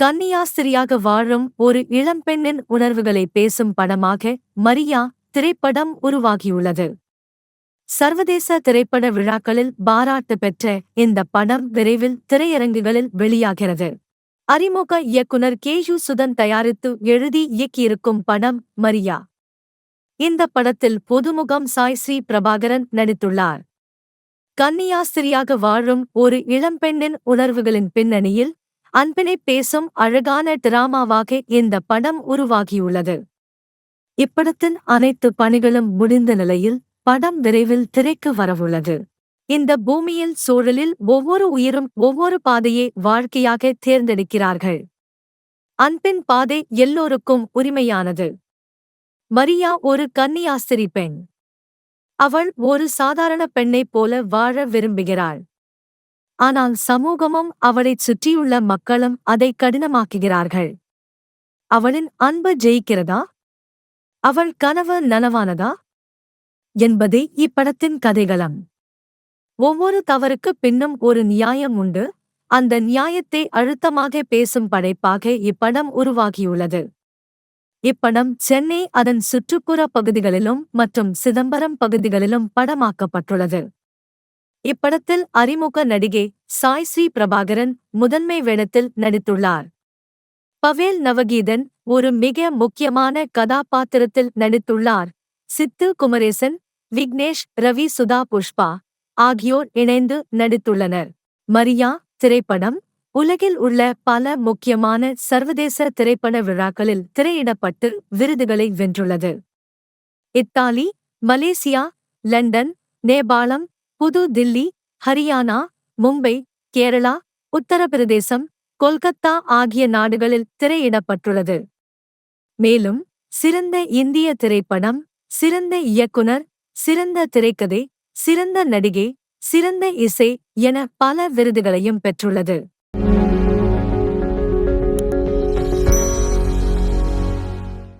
கன்னியாஸ்திரியாக வாழும் ஒரு இளம்பெண்ணின் உணர்வுகளை பேசும் படமாக மரியா திரைப்படம் உருவாகியுள்ளது. சர்வதேச திரைப்பட விழாக்களில் பாராட்டு பெற்ற இந்த படம் விரைவில் திரையரங்குகளில் வெளியாகிறது. அறிமுக இயக்குனர் கே யு சுதன் தயாரித்து எழுதி இயக்கியிருக்கும் படம் மரியா. இந்த படத்தில் புதுமுகம் சாய் ஸ்ரீ பிரபாகரன் நடித்துள்ளார். கன்னியாஸ்திரியாக வாழும் ஒரு இளம்பெண்ணின் உணர்வுகளின் பின்னணியில் அன்பினை பேசும் அழகான டிராமாவாக இந்த படம் உருவாகியுள்ளது. இப்படத்தின் அனைத்து பணிகளும் முடிந்த நிலையில் படம் விரைவில் திரைக்கு வரவுள்ளது. இந்த பூமியில் சூழலில் ஒவ்வொரு உயிரும் ஒவ்வொரு பாதையை வாழ்க்கையாக தேர்ந்தெடுக்கிறார்கள். அன்பின் பாதை எல்லோருக்கும் உரிமையானது. மரியா ஒரு கன்னியாஸ்திரி பெண். அவள் ஒரு சாதாரண பெண்ணைப் போல வாழ விரும்புகிறாள். ஆனால் சமூகமும் அவளைச் சுற்றியுள்ள மக்களும் அதை கடினமாக்குகிறார்கள். அவளின் அன்பு ஜெயிக்கிறதா? அவள் கனவு நனவானதா? என்பதே இப்படத்தின் கதைகளம். ஒவ்வொரு தவறுக்கு பின்னும் ஒரு நியாயம் உண்டு. அந்த நியாயத்தை அழுத்தமாக பேசும் படைப்பாக இப்படம் உருவாகியுள்ளது. இப்படம் சென்னை அதன் சுற்றுப்புற பகுதிகளிலும் மற்றும் சிதம்பரம் பகுதிகளிலும் படமாக்கப்பட்டுள்ளது. இப்படத்தில் அறிமுக நடிகை சாய் ஸ்ரீ பிரபாகரன் முதன்மை வேடத்தில் நடித்துள்ளார். பவேல் நவகீதன் ஒரு மிக முக்கியமான கதாபாத்திரத்தில் நடித்துள்ளார். சித்து குமரேசன் விக்னேஷ் ரவி சுதா புஷ்பா ஆகியோர் இணைந்து நடித்துள்ளனர். மரியா திரைப்படம் உலகில் உள்ள பல முக்கியமான சர்வதேச திரைப்பட விழாக்களில் திரையிடப்பட்டு விருதுகளை வென்றுள்ளது. இத்தாலி மலேசியா லண்டன் நேபாளம் புது தில்லி ஹரியானா மும்பை கேரளா உத்தரப்பிரதேசம் கொல்கத்தா ஆகிய நாடுகளில் திரையிடப்பட்டுள்ளது. மேலும் சிறந்த இந்திய திரைப்படம் சிறந்த இயக்குனர் சிறந்த திரைக்கதை சிறந்த நடிகை சிறந்த இசை என பல விருதுகளையும் பெற்றுள்ளது.